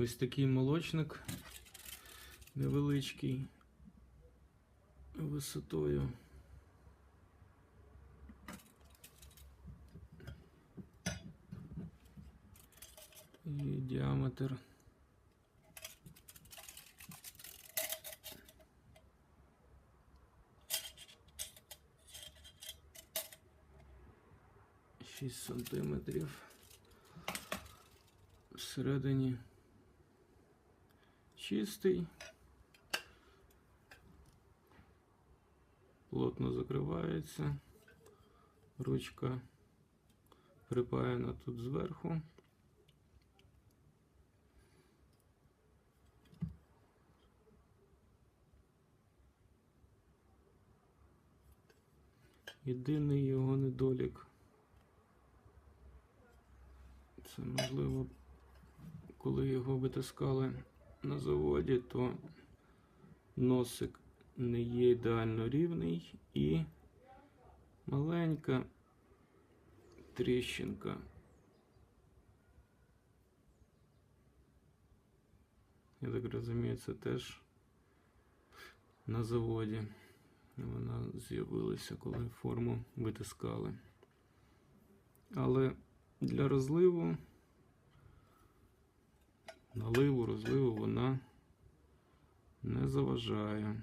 Ось такий молочник невеличкий висотою. І діаметр. Шість сантиметрів. Всередині чистий. Плотно закривається. Ручка припаяна тут зверху. Єдиний його недолік. Це можливо, коли його витискали на заводі, то носик не є ідеально рівний і маленька тріщинка. Я так розумію, це теж на заводі. Вона з'явилася, коли форму витискали. Але для розливу, наливу, розливу вона не заважає.